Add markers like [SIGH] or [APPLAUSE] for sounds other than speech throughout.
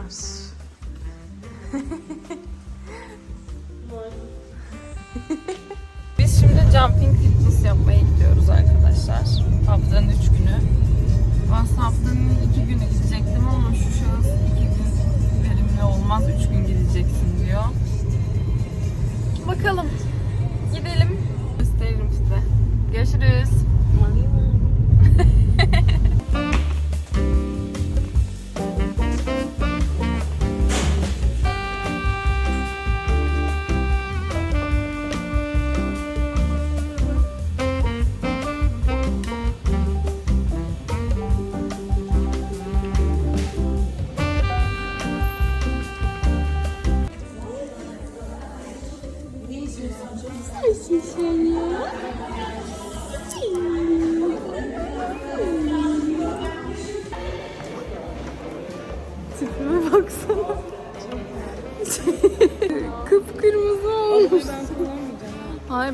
var? [LAUGHS] Biz şimdi jumping fitness yapmaya gidiyoruz arkadaşlar. Haftanın 3 günü. Aslında haftanın 2 günü gidecektim ama şu şahıs 2 gün verimli olmaz 3 gün gideceksin diyor. Bakalım. Gidelim.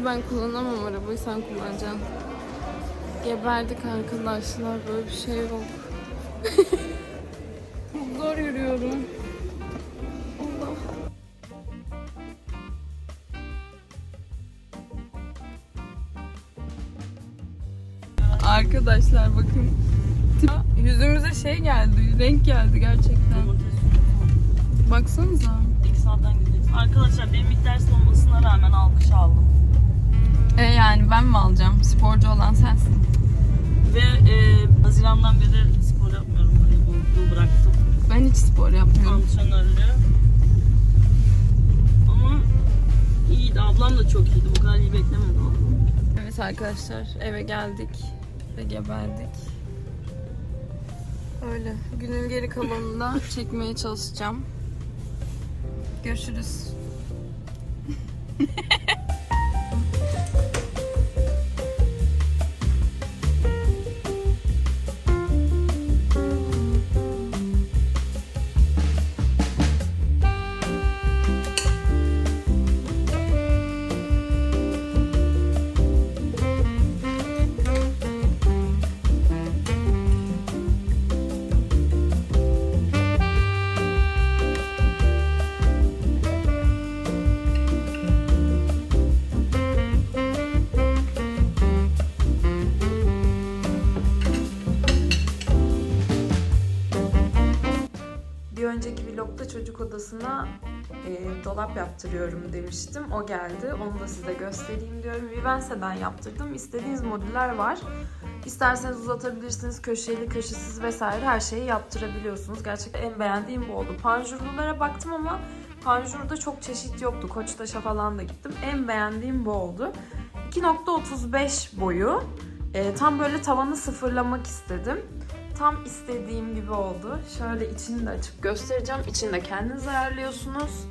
Ben kullanamam arabayı sen kullanacaksın. Geberdik arkadaşlar böyle bir şey yok. [LAUGHS] Çok zor yürüyorum. Allah. Arkadaşlar bakın. Yüzümüze şey geldi, renk geldi gerçekten. Baksanıza. Gideceğiz. Arkadaşlar benim ilk ders olmasına rağmen alkış aldım. E yani ben mi alacağım? Sporcu olan sensin. Ve e, Haziran'dan beri spor yapmıyorum. Voleybolu bıraktım. Ben hiç spor yapmıyorum. Antrenörlüğü. Ama iyiydi. Ablam da çok iyiydi. Bu kadar iyi beklemedim ablam. Evet arkadaşlar eve geldik ve geberdik. Öyle. Günün geri kalanında [LAUGHS] çekmeye çalışacağım. Görüşürüz. [LAUGHS] çocuk odasına e, dolap yaptırıyorum demiştim. O geldi. Onu da size göstereyim diyorum. Vivense'den yaptırdım. İstediğiniz modüller var. İsterseniz uzatabilirsiniz. Köşeli, köşesiz vesaire her şeyi yaptırabiliyorsunuz. Gerçekten en beğendiğim bu oldu. Panjurlulara baktım ama panjurda çok çeşit yoktu. Koçtaş'a falan da gittim. En beğendiğim bu oldu. 2.35 boyu. E, tam böyle tavanı sıfırlamak istedim. Tam istediğim gibi oldu. Şöyle içini de açıp göstereceğim. İçini de kendiniz ayarlıyorsunuz.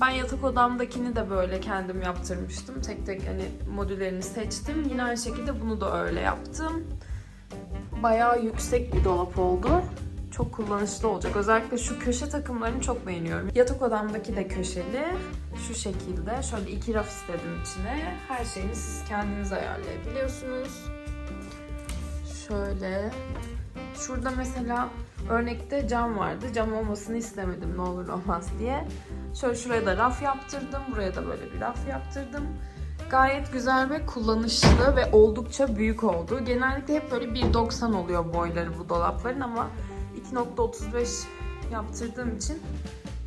Ben yatak odamdakini de böyle kendim yaptırmıştım. Tek tek hani modüllerini seçtim. Yine aynı şekilde bunu da öyle yaptım. Bayağı yüksek bir dolap oldu. Çok kullanışlı olacak. Özellikle şu köşe takımlarını çok beğeniyorum. Yatak odamdaki de köşeli. Şu şekilde. Şöyle iki raf istedim içine. Her şeyini siz kendiniz ayarlayabiliyorsunuz. Şöyle Şurada mesela örnekte cam vardı. Cam olmasını istemedim ne olur olmaz diye. Şöyle şuraya da raf yaptırdım. Buraya da böyle bir raf yaptırdım. Gayet güzel ve kullanışlı ve oldukça büyük oldu. Genellikle hep böyle 1.90 oluyor boyları bu dolapların ama 2.35 yaptırdığım için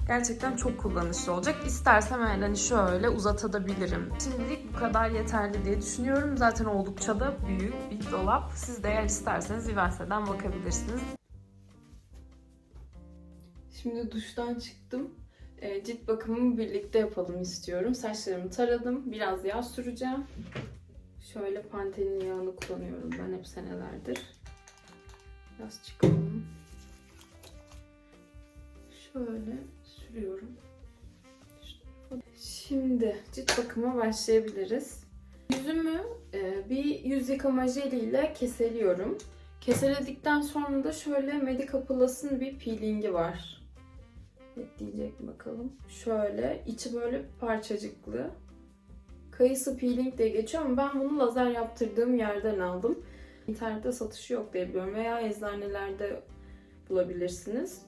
gerçekten çok kullanışlı olacak. İstersem eğer hani şöyle uzatabilirim. Şimdilik bu kadar yeterli diye düşünüyorum. Zaten oldukça da büyük bir dolap. Siz de eğer isterseniz Vivense'den bakabilirsiniz. Şimdi duştan çıktım. E, cilt bakımımı birlikte yapalım istiyorum. Saçlarımı taradım. Biraz yağ süreceğim. Şöyle Pantene'in yağını kullanıyorum ben hep senelerdir. Biraz çıkalım. Şöyle sürüyorum. Şimdi cilt bakıma başlayabiliriz. Yüzümü e, bir yüz yıkama jeliyle keseliyorum. Keseledikten sonra da şöyle Medica Plus'ın bir peelingi var. Ne diyecek mi bakalım. Şöyle içi böyle parçacıklı. Kayısı peeling diye geçiyor ama ben bunu lazer yaptırdığım yerden aldım. İnternette satışı yok diye biliyorum veya eczanelerde bulabilirsiniz.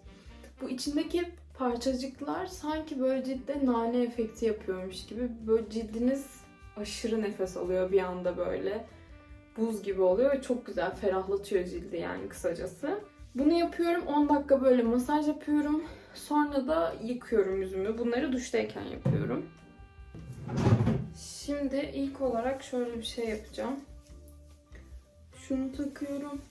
Bu içindeki parçacıklar sanki böyle ciltte nane efekti yapıyormuş gibi. Böyle cildiniz aşırı nefes alıyor bir anda böyle. Buz gibi oluyor ve çok güzel ferahlatıyor cildi yani kısacası. Bunu yapıyorum 10 dakika böyle masaj yapıyorum. Sonra da yıkıyorum yüzümü. Bunları duştayken yapıyorum. Şimdi ilk olarak şöyle bir şey yapacağım. Şunu takıyorum.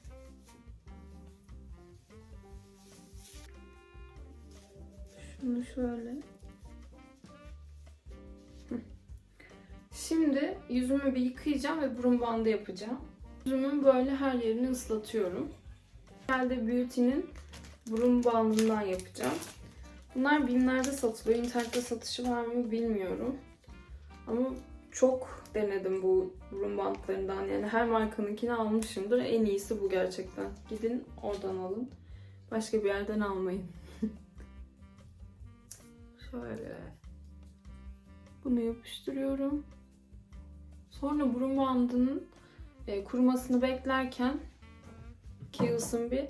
Şunu şöyle. Şimdi yüzümü bir yıkayacağım ve burun bandı yapacağım. Yüzümün böyle her yerini ıslatıyorum. Genelde Beauty'nin burun bandından yapacağım. Bunlar binlerde satılıyor. İnternette satışı var mı bilmiyorum. Ama çok denedim bu burun bantlarından. Yani her markanınkini almışımdır. En iyisi bu gerçekten. Gidin oradan alın. Başka bir yerden almayın. Şöyle. Bunu yapıştırıyorum. Sonra burun bandının e, kurumasını beklerken Kiehl's'ın bir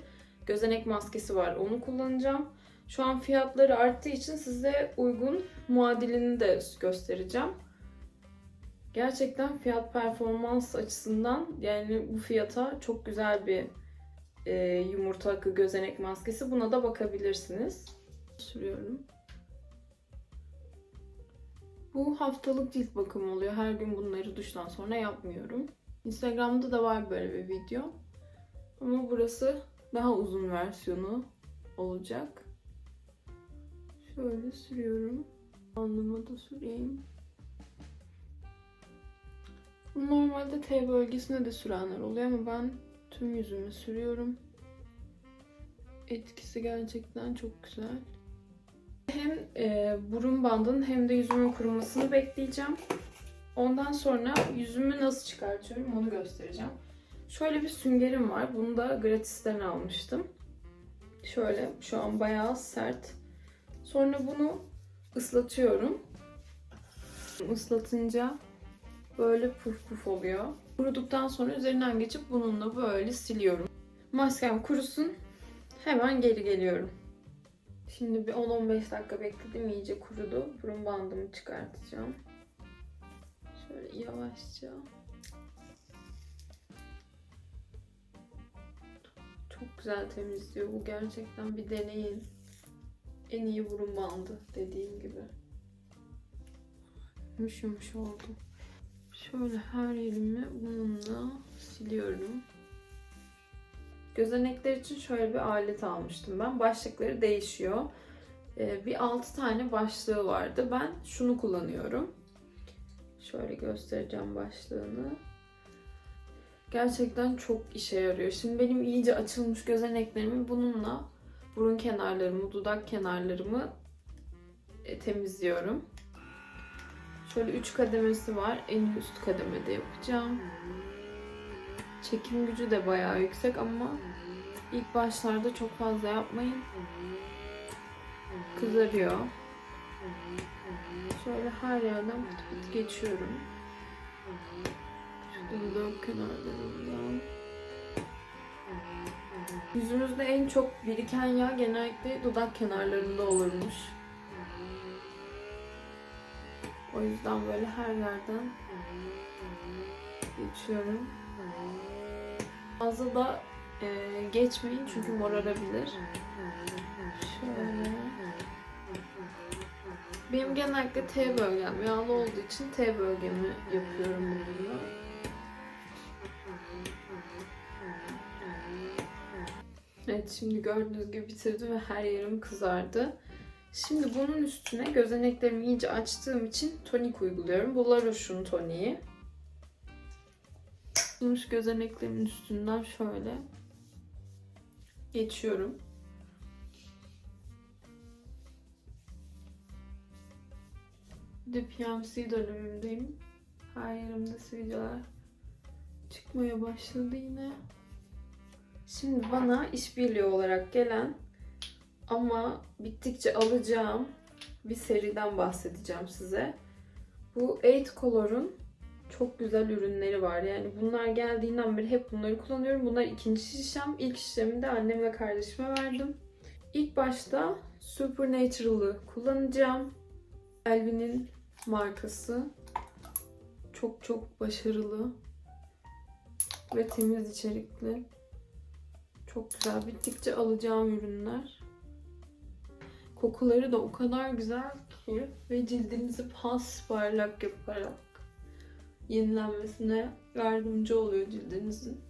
gözenek maskesi var. Onu kullanacağım. Şu an fiyatları arttığı için size uygun muadilini de göstereceğim. Gerçekten fiyat performans açısından yani bu fiyata çok güzel bir e, yumurta akı gözenek maskesi. Buna da bakabilirsiniz. Sürüyorum. Bu haftalık cilt bakımı oluyor. Her gün bunları duştan sonra yapmıyorum. Instagram'da da var böyle bir video. Ama burası daha uzun versiyonu olacak. Şöyle sürüyorum. Alnıma da süreyim. Normalde T bölgesine de sürenler oluyor ama ben tüm yüzüme sürüyorum. Etkisi gerçekten çok güzel. Hem e, burun bandının hem de yüzümün kurumasını bekleyeceğim. Ondan sonra yüzümü nasıl çıkartıyorum onu göstereceğim. Şöyle bir süngerim var. Bunu da gratisten almıştım. Şöyle şu an bayağı sert. Sonra bunu ıslatıyorum. Islatınca böyle puf puf oluyor. Kuruduktan sonra üzerinden geçip bununla böyle siliyorum. Maskem kurusun. Hemen geri geliyorum. Şimdi bir 10-15 dakika bekledim. iyice kurudu. Burun bandımı çıkartacağım. Şöyle yavaşça. Çok güzel temizliyor. Bu gerçekten bir deneyin. En iyi burun bandı dediğim gibi. Yumuş yumuş oldu. Şöyle her yerimi bununla siliyorum. Gözenekler için şöyle bir alet almıştım ben. Başlıkları değişiyor. Ee, bir 6 tane başlığı vardı. Ben şunu kullanıyorum. Şöyle göstereceğim başlığını. Gerçekten çok işe yarıyor. Şimdi benim iyice açılmış gözeneklerimi bununla burun kenarlarımı, dudak kenarlarımı e, temizliyorum. Şöyle 3 kademesi var. En üst kademede yapacağım. Çekim gücü de bayağı yüksek ama ilk başlarda çok fazla yapmayın. Kızarıyor. Şöyle her yerden pıt geçiyorum. Şu dudak kenarlarından. Yüzünüzde en çok biriken yağ genellikle dudak kenarlarında olurmuş. O yüzden böyle her yerden geçiyorum. Fazla da e, geçmeyin çünkü morarabilir. Şöyle. Benim genellikle T bölgem yağlı olduğu için T bölgemi yapıyorum bununla. Evet şimdi gördüğünüz gibi bitirdim ve her yerim kızardı. Şimdi bunun üstüne gözeneklerimi iyice açtığım için tonik uyguluyorum. Bu La Roche'un toniği. Şu gözeneklerimin üstünden şöyle geçiyorum. De PMC dönemimdeyim. Her yerimde sivilceler çıkmaya başladı yine. Şimdi bana işbirliği olarak gelen ama bittikçe alacağım bir seriden bahsedeceğim size. Bu 8 Color'un çok güzel ürünleri var. Yani bunlar geldiğinden beri hep bunları kullanıyorum. Bunlar ikinci şişem. İlk şişemi de annem kardeşime verdim. İlk başta Supernatural'ı kullanacağım. Elvin'in markası. Çok çok başarılı ve temiz içerikli. Çok güzel. Bittikçe alacağım ürünler. Kokuları da o kadar güzel ki ve cildinizi pas parlak yaparak yenilenmesine yardımcı oluyor cildinizin.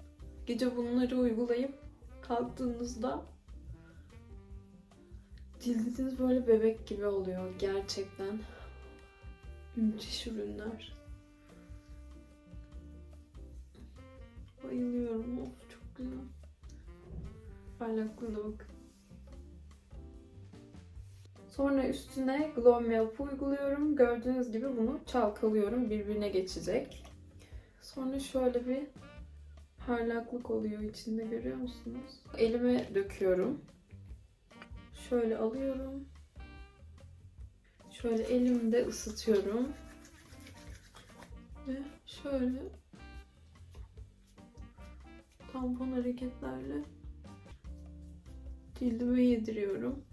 Gece bunları uygulayıp kalktığınızda cildiniz böyle bebek gibi oluyor gerçekten. Müthiş ürünler. Bayılıyorum. Of çok güzel. Parlaklığına bakın. Sonra üstüne Glow Me Up uyguluyorum. Gördüğünüz gibi bunu çalkalıyorum. Birbirine geçecek. Sonra şöyle bir parlaklık oluyor içinde görüyor musunuz? Elime döküyorum. Şöyle alıyorum. Şöyle elimde ısıtıyorum. Ve şöyle tampon hareketlerle cildime yediriyorum.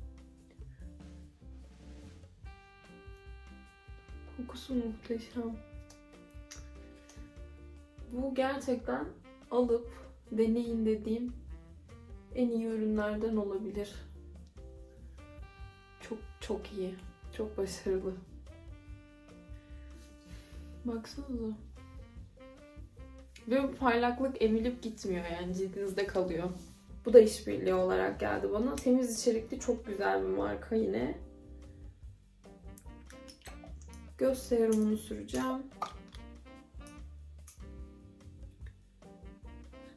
Kokusu muhteşem. Bu gerçekten alıp deneyin dediğim en iyi ürünlerden olabilir. Çok çok iyi. Çok başarılı. Baksanıza. Ve bu parlaklık emilip gitmiyor yani cildinizde kalıyor. Bu da işbirliği olarak geldi bana. Temiz içerikli çok güzel bir marka yine. Göz serumunu süreceğim.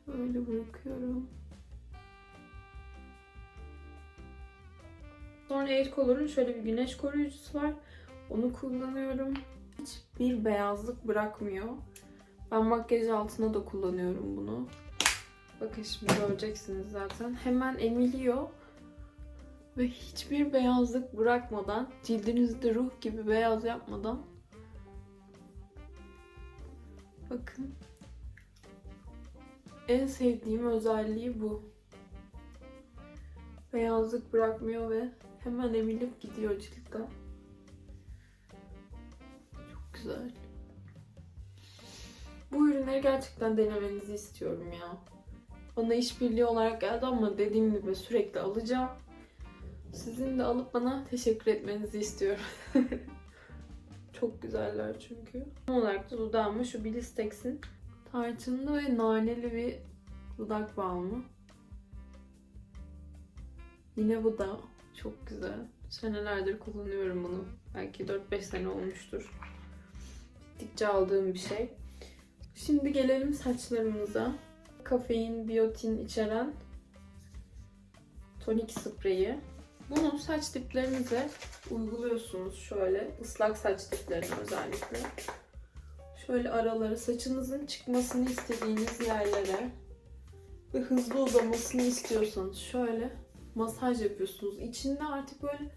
Böyle bırakıyorum. Sonra Air Color'un şöyle bir güneş koruyucusu var. Onu kullanıyorum. Hiçbir beyazlık bırakmıyor. Ben makyaj altına da kullanıyorum bunu. Bakın şimdi göreceksiniz zaten. Hemen emiliyor. Ve hiçbir beyazlık bırakmadan, cildinizde ruh gibi beyaz yapmadan bakın en sevdiğim özelliği bu. Beyazlık bırakmıyor ve hemen emilip gidiyor ciltte. Çok güzel. Bu ürünleri gerçekten denemenizi istiyorum ya. Bana işbirliği olarak geldi ama dediğim gibi sürekli alacağım. Sizin de alıp bana teşekkür etmenizi istiyorum. [LAUGHS] Çok güzeller çünkü. Son olarak da dudağıma şu Blistex'in tarçınlı ve naneli bir dudak balmı. Yine bu da çok güzel. Senelerdir kullanıyorum bunu. Belki 4-5 sene olmuştur. Gittikçe aldığım bir şey. Şimdi gelelim saçlarımıza. Kafein, biyotin içeren tonik spreyi. Bunu saç diplerinize uyguluyorsunuz şöyle. ıslak saç diplerine özellikle. Şöyle aralara saçınızın çıkmasını istediğiniz yerlere ve hızlı uzamasını istiyorsanız şöyle masaj yapıyorsunuz. İçinde artık böyle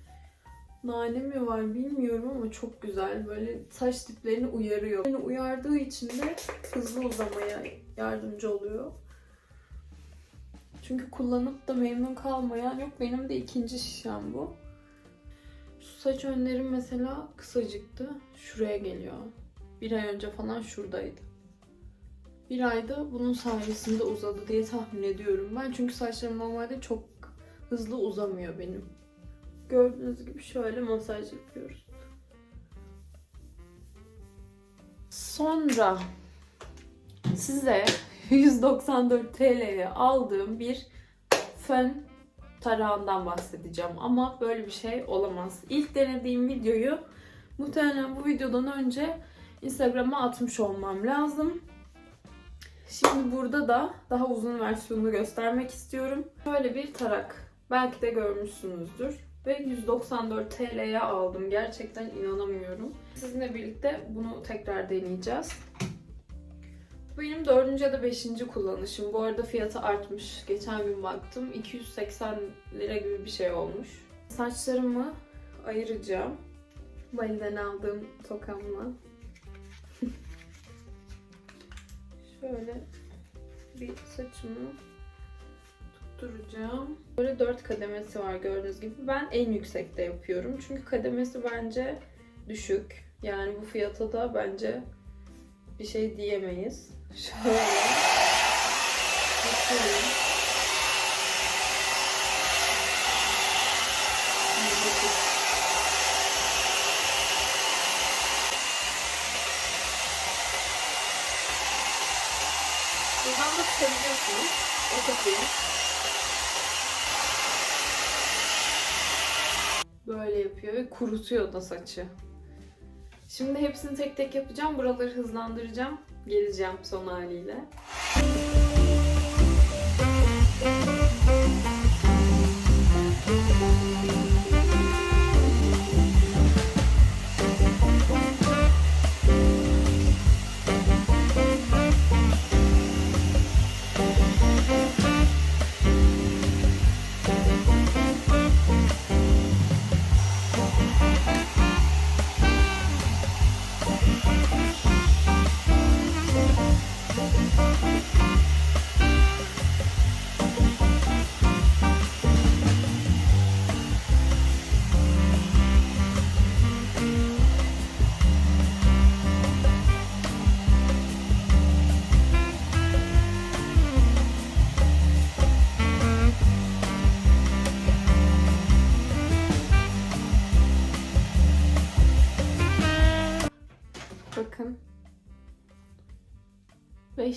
nane mi var bilmiyorum ama çok güzel. Böyle saç diplerini uyarıyor. Yani uyardığı için de hızlı uzamaya yardımcı oluyor. Çünkü kullanıp da memnun kalmayan yok. Benim de ikinci şişem bu. Şu saç önlerim mesela kısacıktı. Şuraya geliyor. Bir ay önce falan şuradaydı. Bir ayda bunun sayesinde uzadı diye tahmin ediyorum ben. Çünkü saçlarım normalde çok hızlı uzamıyor benim. Gördüğünüz gibi şöyle masaj yapıyoruz. Sonra size 194 TL'ye aldığım bir fön tarağından bahsedeceğim. Ama böyle bir şey olamaz. İlk denediğim videoyu muhtemelen bu videodan önce Instagram'a atmış olmam lazım. Şimdi burada da daha uzun versiyonunu göstermek istiyorum. Böyle bir tarak. Belki de görmüşsünüzdür. Ve 194 TL'ye aldım. Gerçekten inanamıyorum. Sizinle birlikte bunu tekrar deneyeceğiz. Bu benim dördüncü ya da beşinci kullanışım. Bu arada fiyatı artmış. Geçen gün baktım. 280 lira gibi bir şey olmuş. Saçlarımı ayıracağım. Bali'den aldığım tokamla. [LAUGHS] Şöyle bir saçımı tutturacağım. Böyle 4 kademesi var gördüğünüz gibi. Ben en yüksekte yapıyorum. Çünkü kademesi bence düşük. Yani bu fiyata da bence bir şey diyemeyiz. Şöyle. Tutturayım. Buradan da tutabiliyorsunuz. O kapıyı. Böyle yapıyor ve kurutuyor da saçı. Şimdi hepsini tek tek yapacağım. Buraları hızlandıracağım. Geleceğim son haliyle.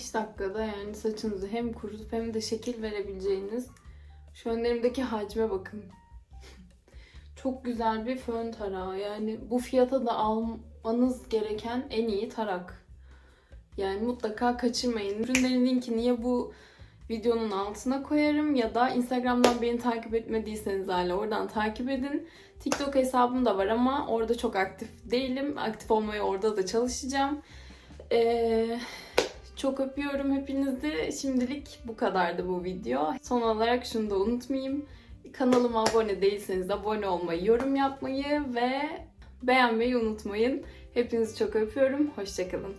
5 dakikada yani saçınızı hem kurutup hem de şekil verebileceğiniz şu önlerimdeki hacme bakın. [LAUGHS] Çok güzel bir fön tarağı. Yani bu fiyata da almanız gereken en iyi tarak. Yani mutlaka kaçırmayın. Ürünlerin linkini ya bu videonun altına koyarım ya da Instagram'dan beni takip etmediyseniz hala oradan takip edin. TikTok hesabım da var ama orada çok aktif değilim. Aktif olmaya orada da çalışacağım. Ee, çok öpüyorum hepinizi. Şimdilik bu kadardı bu video. Son olarak şunu da unutmayayım. Kanalıma abone değilseniz abone olmayı, yorum yapmayı ve beğenmeyi unutmayın. Hepinizi çok öpüyorum. Hoşçakalın.